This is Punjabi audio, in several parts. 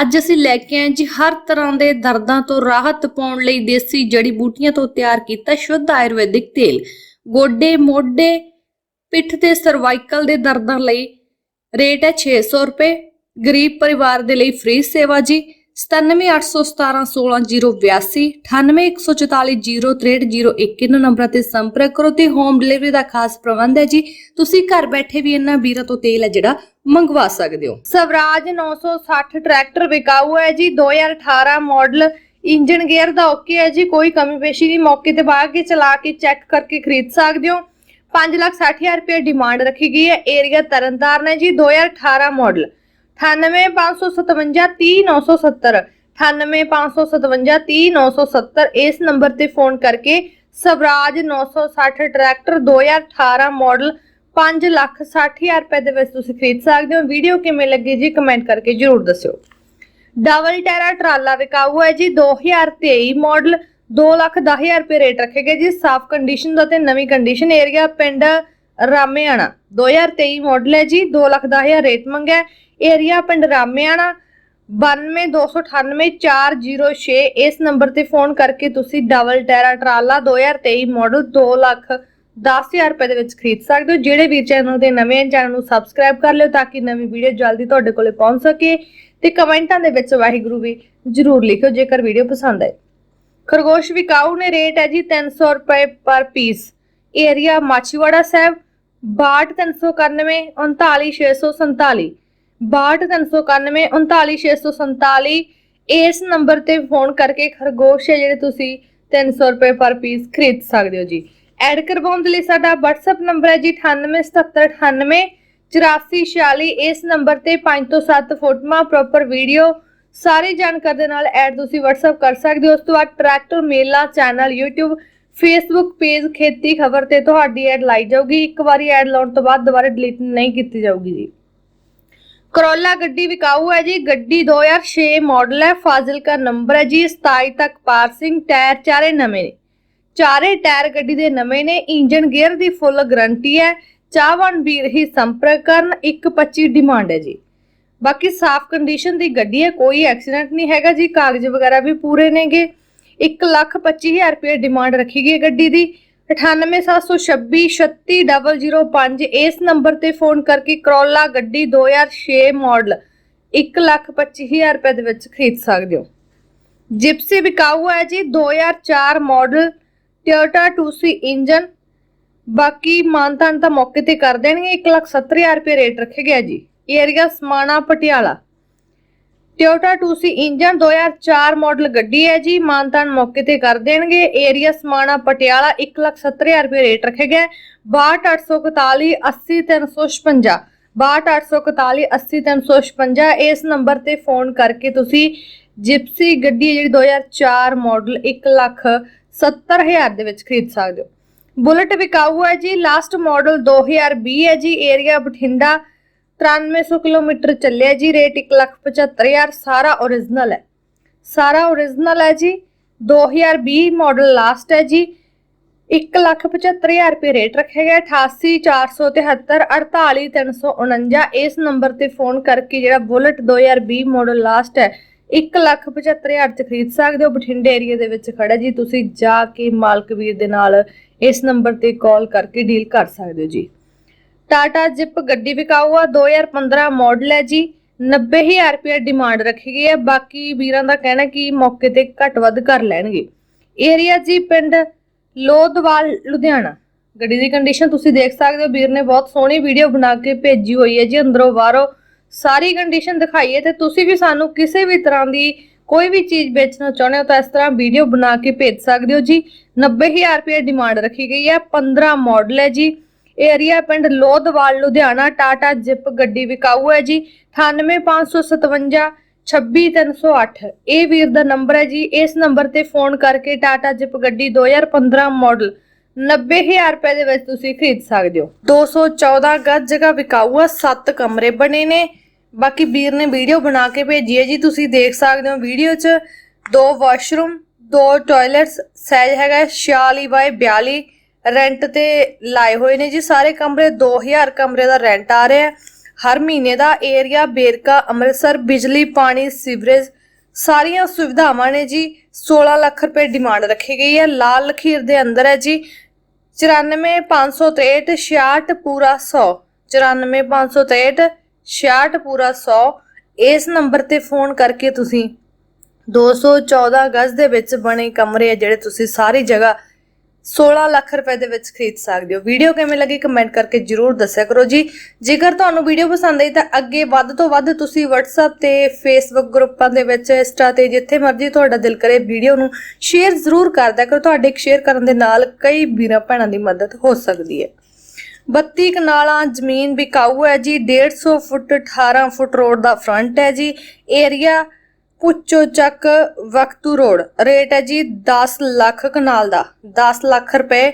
ਅੱਜ ਅਸੀਂ ਲੈ ਕੇ ਆਏ ਜੀ ਹਰ ਤਰ੍ਹਾਂ ਦੇ ਦਰਦਾਂ ਤੋਂ ਰਾਹਤ ਪਾਉਣ ਲਈ ਦੇਸੀ ਜੜੀ ਬੂਟੀਆਂ ਤੋਂ ਤਿਆਰ ਕੀਤਾ ਸ਼ੁੱਧ ਆਯੁਰਵੈਦਿਕ ਤੇਲ। ਗੋਡੇ, ਮੋਢੇ, ਪਿੱਠ ਤੇ ਸਰਵਾਈਕਲ ਦੇ ਦਰਦਾਂ ਲਈ ਰੇਟ ਹੈ 600 ਰੁਪਏ। ਗਰੀਬ ਪਰਿਵਾਰ ਦੇ ਲਈ ਫ੍ਰੀ ਸੇਵਾ ਜੀ। 9781716082 9814406301 ਇਹਨਾਂ ਨੰਬਰਾਂ ਤੇ ਸੰਪਰਕ ਕਰੋ ਤੇ ਹੋਮ ਡਿਲੀਵਰੀ ਦਾ ਖਾਸ ਪ੍ਰਬੰਧ ਹੈ ਜੀ। ਤੁਸੀਂ ਘਰ ਬੈਠੇ ਵੀ ਇਹਨਾਂ ਵੀਰਾਂ ਤੋਂ ਤੇਲ ਹੈ ਜਿਹੜਾ ਮੰਗਵਾ ਸਕਦੇ ਹੋ। ਸਵਰਾਜ 960 ਟਰੈਕਟਰ ਵਿਕਾਊ ਹੈ ਜੀ। 2018 ਮਾਡਲ ਇੰਜਨ ਗੇਅਰ ਦਾ ਓਕੇ ਹੈ ਜੀ। ਕੋਈ ਕਮੀ ਪੇਸ਼ੀ ਨਹੀਂ। ਮੌਕੇ ਤੇ ਬਾਹਰ ਕੇ ਚਲਾ ਕੇ ਚੈੱਕ ਕਰਕੇ ਖਰੀਦ ਸਕਦੇ ਹੋ। 5 ਲੱਖ 60 ਹਜ਼ਾਰ ਰੁਪਏ ਡਿਮਾਂਡ ਰੱਖੀ ਗਈ ਹੈ। ਏਰੀਆ ਤਰਨਤਾਰਨ ਹੈ ਜੀ। 2018 ਮਾਡਲ 9855530970 9855530970 ਇਸ ਨੰਬਰ ਤੇ ਫੋਨ ਕਰਕੇ ਸਵਰਾਜ 960 ਟਰੈਕਟਰ 2018 ਮਾਡਲ 5 ਲੱਖ 60 ਹਜ਼ਾਰ ਰੁਪਏ ਦੇ ਵਿੱਚ ਤੁਸੀਂ ਖਰੀਦ ਸਕਦੇ ਹੋ। ਵੀਡੀਓ ਕਿਵੇਂ ਲੱਗੀ ਜੀ ਕਮੈਂਟ ਕਰਕੇ ਜਰੂਰ ਦੱਸਿਓ। ਡਬਲ ਟੈਰਾ ਟਰਾਲਾ ਵਿਕਾਊ ਹੈ ਜੀ। 2023 ਮਾਡਲ 2 ਲੱਖ 10 ਹਜ਼ਾਰ ਰੁਪਏ ਰੇਟ ਰੱਖੇ ਗਏ ਜੀ। ਸਾਫ਼ ਕੰਡੀਸ਼ਨ ਦਾ ਤੇ ਨਵੀਂ ਕੰਡੀਸ਼ਨ ਏਰੀਆ ਪਿੰਡ ਰਾਮੇਆਣਾ। 2023 ਮਾਡਲ ਹੈ ਜੀ 2 ਲੱਖ 10 ਹਜ਼ਾਰ ਰੇਟ ਮੰਗਿਆ। ਏਰੀਆ ਪਿੰਡ ਰਾਮੇਆਣਾ 92298406 ਇਸ ਨੰਬਰ ਤੇ ਫੋਨ ਕਰਕੇ ਤੁਸੀਂ ਡਬਲ ਟੈਰਾ ਟਰਾਲਾ 2023 ਮਾਡਲ 2 ਲੱਖ 10000 ਰੁਪਏ ਦੇ ਵਿੱਚ ਖਰੀਦ ਸਕਦੇ ਹੋ। ਜਿਹੜੇ ਵੀ ਚੈਨਲ ਦੇ ਨਵੇਂ ਹਨ, ਚੈਨਲ ਨੂੰ ਸਬਸਕ੍ਰਾਈਬ ਕਰ ਲਿਓ ਤਾਂ ਕਿ ਨਵੀਂ ਵੀਡੀਓ ਜਲਦੀ ਤੁਹਾਡੇ ਕੋਲੇ ਪਹੁੰਚ ਸਕੇ। ਤੇ ਕਮੈਂਟਾਂ ਦੇ ਵਿੱਚ ਵਾਹਿਗੁਰੂ ਵੀ ਜਰੂਰ ਲਿਖਿਓ, ਜੇਕਰ ਵੀਡੀਓ ਪਸੰਦ ਆਏ। ਖਰਗੋਸ਼ ਵਿਕਾਊ ਨੇ ਰੇਟ ਹੈ ਜੀ 300 ਰੁਪਏ ਪਰ ਪੀਸ ਏਰੀਆ ਮਾਛੀਵਾੜਾ ਸਾਹਿਬ 62391 39647 62391 39647 ਇਸ ਨੰਬਰ ਤੇ ਫੋਨ ਕਰਕੇ ਖਰਗੋਸ਼ ਹੈ ਜਿਹੜੇ ਤੁਸੀਂ 300 ਰੁਪਏ ਪਰ ਪੀਸ ਖਰੀਦ ਸਕਦੇ ਹੋ ਜੀ। ਐਡ ਕਰਵਾਉਣ ਦੇ ਲਈ ਸਾਡਾ WhatsApp ਨੰਬਰ ਹੈ ਜੀ 987798 8446 ਇਸ ਨੰਬਰ ਤੇ 5 ਤੋਂ 7 ਫੋਟੋਆਂ ਪ੍ਰੋਪਰ ਵੀਡੀਓ ਸਾਰੀ ਜਾਣਕਾਰੀ ਦੇ ਨਾਲ ਐਡ ਤੁਸੀਂ WhatsApp ਕਰ ਸਕਦੇ ਹੋ। ਉਸ ਤੋਂ ਬਾਅਦ ਟਰੈਕਟਰ ਮੇਲਾ ਚੈਨਲ YouTube ਫੇਸਬੁੱਕ ਪੇਜ ਖੇਤੀ ਖਬਰ ਤੇ ਤੁਹਾਡੀ ਐਡ ਲਾਈ ਜਾਊਗੀ। ਇੱਕ ਵਾਰੀ ਐਡ ਲਾਉਣ ਤੋਂ ਬਾਅਦ ਦੁਬਾਰਾ ਡਿਲੀਟ ਨਹੀਂ ਕੀਤੀ ਜਾਊਗੀ ਜੀ। ਕਰੋਲਾ ਗੱਡੀ ਵਿਕਾਊ ਹੈ ਜੀ। ਗੱਡੀ 2006 ਮਾਡਲ ਹੈ। ਫਾਜ਼ਿਲਕਾ ਨੰਬਰ ਹੈ ਜੀ। 27 ਤੱਕ ਪਾਰਸਿੰਗ ਟਾਇਰ ਚਾਰੇ ਨਵੇਂ ਨੇ। ਚਾਰੇ ਟਾਇਰ ਗੱਡੀ ਦੇ ਨਵੇਂ ਨੇ। ਇੰਜਨ ਗੇਅਰ ਦੀ ਫੁੱਲ ਗਾਰੰਟੀ ਹੈ। ਚਾਹਵਾਨ ਵੀਰ ਹੀ ਸੰਪਰਕ ਕਰਨ। 125 ਡਿਮਾਂਡ ਹੈ ਜੀ। ਬਾਕੀ ਸਾਫ਼ ਕੰਡੀਸ਼ਨ ਦੀ ਗੱਡੀ ਹੈ। ਕੋਈ ਐਕਸੀਡੈਂਟ ਨਹੀਂ ਹੈਗਾ ਜੀ। ਕਾਗਜ਼ ਵਗੈਰਾ ਵੀ ਪੂਰੇ ਨੇਗੇ। 125000 ਰੁਪਏ ਡਿਮਾਂਡ ਰੱਖੀ ਗਈ ਹੈ ਗੱਡੀ ਦੀ। 9876263005 ਇਸ ਨੰਬਰ ਤੇ ਫੋਨ ਕਰਕੇ ਕਰੋਲਾ ਗੱਡੀ 2006 ਮਾਡਲ 125000 ਰੁਪਏ ਦੇ ਵਿੱਚ ਖਰੀਦ ਸਕਦੇ ਹੋ। ਜਿਪਸੀ ਵਿਕਾਊ ਹੈ ਜੀ 2004 ਮਾਡਲ ਟੋਯੋਟਾ 2C ਇੰਜਨ ਬਾਕੀ ਮਾਨਤਾਨ ਤਾਂ ਮੌਕੇ ਤੇ ਕਰ ਦੇਣਗੇ 170000 ਰੁਪਏ ਰੇਟ ਰੱਖੇ ਗਿਆ ਜੀ। Area Samana Patiala. Toyota 2C engine 2004 model ਗੱਡੀ ਹੈ ਜੀ। ਮਾਨਤਾਨ ਮੌਕੇ ਤੇ ਕਰ ਦੇਣਗੇ। ਏਰੀਆ ਸਮਾਣਾ ਪਟਿਆਲਾ 170000 ਰੁਪਏ ਰੇਟ ਰੱਖੇ ਗਏ 62841 80356 62841 80356 ਇਸ ਨੰਬਰ ਤੇ ਫੋਨ ਕਰਕੇ ਤੁਸੀਂ ਜਿਪਸੀ ਗੱਡੀ ਹੈ ਜਿਹੜੀ 2004 ਮਾਡਲ 170000 ਦੇ ਵਿੱਚ ਖਰੀਦ ਸਕਦੇ ਹੋ। ਬੁਲਟ ਵਿਕਾਊ ਹੈ ਜੀ। ਲਾਸਟ ਮਾਡਲ 2020 ਹੈ ਜੀ। ਏਰੀਆ ਬਠਿੰਡਾ 9300 ਕਿਲੋਮੀਟਰ ਚੱਲਿਆ ਜੀ, ਰੇਟ 175000 ਸਾਰਾ origignal ਹੈ। ਸਾਰਾ origignal ਹੈ ਜੀ 2020 ਮਾਡਲ ਲਾਸਟ ਹੈ ਜੀ। 175000 ਰੁਪਏ ਰੇਟ ਰੱਖਿਆ ਗਿਆ 88473 48349 ਇਸ ਨੰਬਰ ਤੇ ਫੋਨ ਕਰਕੇ ਜਿਹੜਾ ਬੁਲਟ 2020 ਮਾਡਲ ਲਾਸਟ ਹੈ 175000 ਚ ਖਰੀਦ ਸਕਦੇ ਹੋ। ਬਠਿੰਡੇ ਏਰੀਆ ਦੇ ਵਿੱਚ ਖੜਾ ਜੀ, ਤੁਸੀਂ ਜਾ ਕੇ ਮਾਲਕ ਵੀਰ ਦੇ ਨਾਲ ਇਸ ਨੰਬਰ ਤੇ ਕਾਲ ਕਰਕੇ ਡੀਲ ਕਰ ਸਕਦੇ ਹੋ ਜੀ। ਟਾਟਾ ਜਿਪ ਗੱਡੀ ਵਿਕਾਊ ਆ 2015 ਮਾਡਲ ਹੈ ਜੀ। 90000 ਰੁਪਏ ਡਿਮਾਂਡ ਰੱਖੀ ਗਈ ਹੈ, ਬਾਕੀ ਵੀਰਾਂ ਦਾ ਕਹਿਣਾ ਕਿ ਮੌਕੇ ਤੇ ਘੱਟ ਵੱਧ ਕਰ ਲੈਣਗੇ। ਏਰੀਆ ਜੀ ਪਿੰਡ ਲੋਧਵਾਲ, ਲੁਧਿਆਣਾ। ਗੱਡੀ ਦੀ ਕੰਡੀਸ਼ਨ ਤੁਸੀਂ ਦੇਖ ਸਕਦੇ ਹੋ, ਵੀਰ ਨੇ ਬਹੁਤ ਸੋਹਣੀ ਵੀਡੀਓ ਬਣਾ ਕੇ ਭੇਜੀ ਹੋਈ ਹੈ ਜੀ, ਅੰਦਰੋਂ ਬਾਹਰੋਂ। ਸਾਰੀ ਕੰਡੀਸ਼ਨ ਦਿਖਾਈ ਹੈ ਤੇ ਤੁਸੀਂ ਵੀ ਸਾਨੂੰ ਕਿਸੇ ਵੀ ਤਰ੍ਹਾਂ ਦੀ ਕੋਈ ਵੀ ਚੀਜ਼ ਵੇਚਣਾ ਚਾਹੁੰਦੇ ਹੋ ਤਾਂ ਇਸ ਤਰ੍ਹਾਂ ਵੀਡੀਓ ਬਣਾ ਕੇ ਭੇਜ ਸਕਦੇ ਹੋ ਜੀ। 90000 ਰੁਪਏ ਡਿਮਾਂਡ ਰੱਖੀ ਗਈ ਹੈ 15 ਮਾਡਲ ਹੈ ਜੀ। ਏਰੀਆ ਪਿੰਡ ਲੋਧਵਾਲ, ਲੁਧਿਆਣਾ, ਟਾਟਾ ਜਿਪ ਗੱਡੀ ਵਿਕਾਊ ਹੈ ਜੀ। 98557 26308 ਇਹ ਵੀਰ ਦਾ ਨੰਬਰ ਹੈ ਜੀ। ਇਸ ਨੰਬਰ ਤੇ ਫੋਨ ਕਰਕੇ ਟਾਟਾ ਜਿਪ ਗੱਡੀ 2015 ਮਾਡਲ 90000 ਰੁਪਏ ਦੇ ਵਿੱਚ ਤੁਸੀਂ ਖਰੀਦ ਸਕਦੇ ਹੋ। 214 ਗੱਜ ਜਗ੍ਹਾ ਵਿਕਾਊ ਆ 7 ਕਮਰੇ ਬਣੇ ਨੇ। ਬਾਕੀ ਵੀਰ ਨੇ ਵੀਡੀਓ ਬਣਾ ਕੇ ਭੇਜੀ ਹੈ ਜੀ। ਤੁਸੀਂ ਦੇਖ ਸਕਦੇ ਹੋ ਵੀਡੀਓ 'ਚ ਦੋ ਵਾਸ਼ਰੂਮ, ਦੋ ਟਾਇਲਟਸ ਸਾਈਜ਼ ਹੈਗਾ ਹੈ 46 ਬਾਈ 42 ਰੈਂਟ ਤੇ ਲਾਏ ਹੋਏ ਨੇ ਜੀ। ਸਾਰੇ ਕਮਰੇ 2000 ਕਮਰੇ ਦਾ ਰੈਂਟ ਆ ਰਿਹਾ। ਹਰ ਮਹੀਨੇ ਦਾ ਏਰੀਆ ਬੇਰਕਾ, ਅੰਮ੍ਰਿਤਸਰ, ਬਿਜਲੀ, ਪਾਣੀ, ਸੀਵਰੇਜ, ਸਾਰੀਆਂ ਸੁਵਿਧਾਵਾਂ ਨੇ ਜੀ। 16 ਲੱਖ ਰੁਪਏ ਡਿਮਾਂਡ ਰੱਖੀ ਗਈ ਹੈ। ਲਾਲ ਲਖੀਰ ਦੇ ਅੰਦਰ ਹੈ ਜੀ। 94563 66 ਪੂਰਾ 100 94563 66 ਪੂਰਾ 100 ਇਸ ਨੰਬਰ ਤੇ ਫੋਨ ਕਰਕੇ ਤੁਸੀਂ 214 ਗਜ਼ ਦੇ ਵਿੱਚ ਬਣੇ ਕਮਰੇ ਆ ਜਿਹੜੇ ਤੁਸੀਂ ਸਾਰੀ ਜਗ੍ਹਾ 16 ਲੱਖ ਰੁਪਏ ਦੇ ਵਿੱਚ ਖਰੀਦ ਸਕਦੇ ਹੋ। ਵੀਡੀਓ ਕਿਵੇਂ ਲੱਗੀ ਕਮੈਂਟ ਕਰਕੇ ਜਰੂਰ ਦੱਸਿਆ ਕਰੋ ਜੀ। ਜੇਕਰ ਤੁਹਾਨੂੰ ਵੀਡੀਓ ਪਸੰਦ ਆਈ ਤਾਂ ਅੱਗੇ ਵੱਧ ਤੋਂ ਵੱਧ ਤੁਸੀਂ WhatsApp ਤੇ Facebook ਗਰੁੱਪਾਂ ਦੇ ਵਿੱਚ ਇੰਸਟਾ ਤੇ ਜਿੱਥੇ ਮਰਜ਼ੀ ਤੁਹਾਡਾ ਦਿਲ ਕਰੇ ਵੀਡੀਓ ਨੂੰ ਸ਼ੇਅਰ ਜ਼ਰੂਰ ਕਰ ਕਰੋ। ਤੁਹਾਡੇ ਇੱਕ ਸ਼ੇਅਰ ਕਰਨ ਦੇ ਨਾਲ ਕਈ ਵੀਰਾਂ ਭੈਣਾਂ ਦੀ ਮਦਦ ਹੋ ਸਕਦੀ ਹੈ। 32 ਕਨਾਲਾਂ, ਜ਼ਮੀਨ ਵਿਕਾਊ ਹੈ ਜੀ। 150 ਫੁੱਟ 18 ਫੁੱਟ ਰੋਡ ਦਾ ਫਰੰਟ ਹੈ ਜੀ। ਏਰੀਆ ਪੁੱਚੋ ਚੱਕ ਵਕਤੂ ਰੋਡ। ਰੇਟ ਹੈ ਜੀ 10 ਲੱਖ ਕਨਾਲ ਦਾ। 10 ਲੱਖ ਰੁਪਏ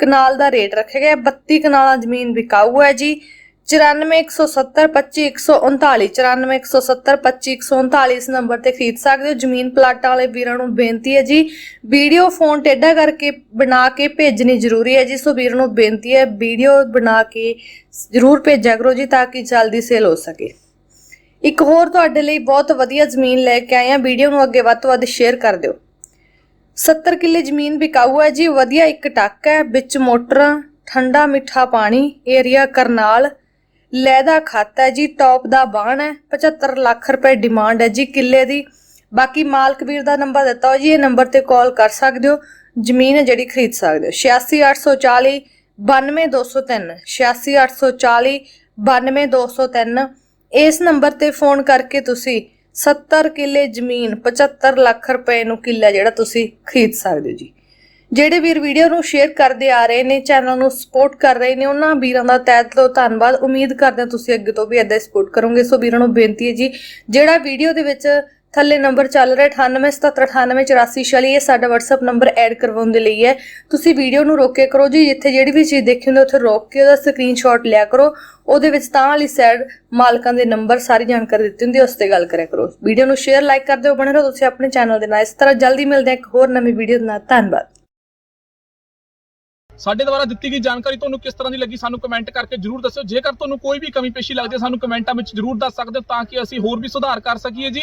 ਕਨਾਲ ਦਾ ਰੇਟ ਰੱਖਿਆ ਗਿਆ। ਹੈ। 32 ਕਨਾਲਾਂ ਜ਼ਮੀਨ ਵਿਕਾਊ ਹੈ ਜੀ। 9417252139 9417252139 ਇਸ ਨੰਬਰ ਤੇ ਖਰੀਦ ਸਕਦੇ ਹੋ। ਜ਼ਮੀਨ ਪਲਾਟਾਂ ਵਾਲੇ ਵੀਰਾਂ ਨੂੰ ਬੇਨਤੀ ਹੈ ਜੀ, ਵੀਡੀਓ ਫੋਨ ਟੇਢਾ ਕਰਕੇ ਬਣਾ ਕੇ ਭੇਜਣੀ ਜ਼ਰੂਰੀ ਹੈ ਜੀ। ਸੋ ਵੀਰ ਨੂੰ ਬੇਨਤੀ ਹੈ, ਵੀਡੀਓ ਬਣਾ ਕੇ ਜ਼ਰੂਰ ਭੇਜਿਆ ਕਰੋ ਜੀ, ਤਾਂ ਕਿ ਜਲਦੀ ਸੇਲ ਹੋ ਸਕੇ। ਇੱਕ ਹੋਰ ਤੁਹਾਡੇ ਲਈ ਬਹੁਤ ਵਧੀਆ ਜ਼ਮੀਨ ਲੈ ਕੇ ਆਏ ਹਾਂ। ਵੀਡੀਓ ਨੂੰ ਅੱਗੇ ਵੱਧ ਤੋਂ ਵੱਧ ਸ਼ੇਅਰ ਕਰ ਦਿਓ। 70 ਕਿੱਲੇ ਜ਼ਮੀਨ ਵਿਕਾਊ ਹੈ ਜੀ। ਵਧੀਆ ਇੱਕ ਟੱਕ ਹੈ। ਵਿੱਚ ਮੋਟਰਾਂ, ਠੰਡਾ ਮਿੱਠਾ ਪਾਣੀ, ਏਰੀਆ ਕਰਨਾਲ ਲੈਦਾ ਖਾਤਾ ਹੈ ਜੀ। ਟੌਪ ਦਾ ਬਾਣ ਹੈ। 75 ਲੱਖ ਰੁਪਏ ਡਿਮਾਂਡ ਹੈ ਜੀ ਕਿੱਲੇ ਦੀ। ਬਾਕੀ ਮਾਲਕ ਵੀਰ ਦਾ ਨੰਬਰ ਦਿੱਤਾ ਹੋ ਜੀ। ਇਹ ਨੰਬਰ ਤੇ ਕਾਲ ਕਰ ਸਕਦੇ ਹੋ। ਜ਼ਮੀਨ ਹੈ ਜਿਹੜੀ ਖਰੀਦ ਸਕਦੇ ਹੋ। 86840 92203 86840 92203 ਇਸ ਨੰਬਰ ਤੇ ਫੋਨ ਕਰਕੇ ਤੁਸੀਂ 70 ਕਿੱਲੇ ਜ਼ਮੀਨ 75 ਲੱਖ ਰੁਪਏ ਨੂੰ ਕਿੱਲਾ ਜਿਹੜਾ ਤੁਸੀਂ ਖਰੀਦ ਸਕਦੇ ਹੋ ਜੀ। ਜਿਹੜੇ ਵੀਰ ਵੀਡੀਓ ਨੂੰ ਸ਼ੇਅਰ ਕਰਦੇ ਆ ਰਹੇ ਨੇ ਚੈਨਲ ਨੂੰ ਸਪੋਰਟ ਕਰ ਰਹੇ ਨੇ, ਉਹਨਾਂ ਵੀਰਾਂ ਦਾ ਤਹਿ ਦਿਲੋਂ ਧੰਨਵਾਦ। ਉਮੀਦ ਕਰਦੇ ਹਾਂ ਤੁਸੀਂ ਅੱਗੇ ਤੋਂ ਵੀ ਏਦਾਂ ਹੀ ਸਪੋਰਟ ਕਰੋਗੇ। ਸੋ ਵੀਰਾਂ ਨੂੰ ਬੇਨਤੀ ਹੈ ਜੀ, ਜਿਹੜਾ ਵੀਡੀਓ ਦੇ ਵਿੱਚ ਥੱਲੇ ਨੰਬਰ ਚੱਲ ਰਿਹਾ 9877988446 ਇਹ ਸਾਡਾ WhatsApp ਨੰਬਰ ਐਡ ਕਰਵਾਉਣ ਦੇ ਲਈ ਹੈ। ਤੁਸੀਂ ਵੀਡੀਓ ਨੂੰ ਰੋਕਿਆ ਕਰੋ ਜੀ, ਜਿੱਥੇ ਜਿਹੜੀ ਵੀ ਚੀਜ਼ ਦੇਖੀ ਹੁੰਦੀ ਉੱਥੇ ਰੋਕ ਕੇ ਉਹਦਾ ਸਕਰੀਨਸ਼ਾਟ ਲਿਆ ਕਰੋ। ਉਹਦੇ ਵਿੱਚ ਤਾਂ ਵਾਲੀ ਸਾਈਡ ਮਾਲਕਾਂ ਦੇ ਨੰਬਰ ਸਾਰੀ ਜਾਣਕਾਰੀ ਦਿੱਤੀ ਹੁੰਦੀ ਹੈ, ਉਸ ਤੇ ਗੱਲ ਕਰਿਆ ਕਰੋ। ਵੀਡੀਓ ਨੂੰ ਸ਼ੇਅਰ ਲਾਈਕ ਕਰ ਦਿਓ, ਬਣੇ ਰਹੋ ਤੁਸੀਂ ਆਪਣੇ ਚੈਨਲ ਦੇ ਨਾਲ। ਇਸ ਤਰ੍ਹਾਂ ਜਲਦੀ ਮਿਲਦੇ ਹਾਂ ਇੱਕ ਹੋਰ ਨਵੀਂ ਵੀਡੀਓ ਨਾਲ। ਧੰਨਵਾਦ। ਸਾਡੇ ਦੁਆਰਾ ਦਿੱਤੀ ਗਈ ਜਾਣਕਾਰੀ ਤੁਹਾਨੂੰ ਕਿਸ ਤਰ੍ਹਾਂ ਦੀ ਲੱਗੀ, ਸਾਨੂੰ ਕਮੈਂਟ ਕਰਕੇ ਜਰੂਰ ਦੱਸਿਓ। ਜੇਕਰ ਤੁਹਾਨੂੰ ਕੋਈ ਵੀ ਕਮੀ ਪੇਸ਼ੀ ਲੱਗਦੀ ਹੈ, ਸਾਨੂੰ ਕਮੈਂਟਾਂ ਵਿੱਚ ਜਰੂਰ ਦੱਸ ਸਕਦੇ ਹੋ, ਤਾਂ ਕਿ ਅਸੀਂ ਹੋਰ ਵੀ ਸੁਧਾਰ ਕਰ ਸਕੀਏ ਜੀ।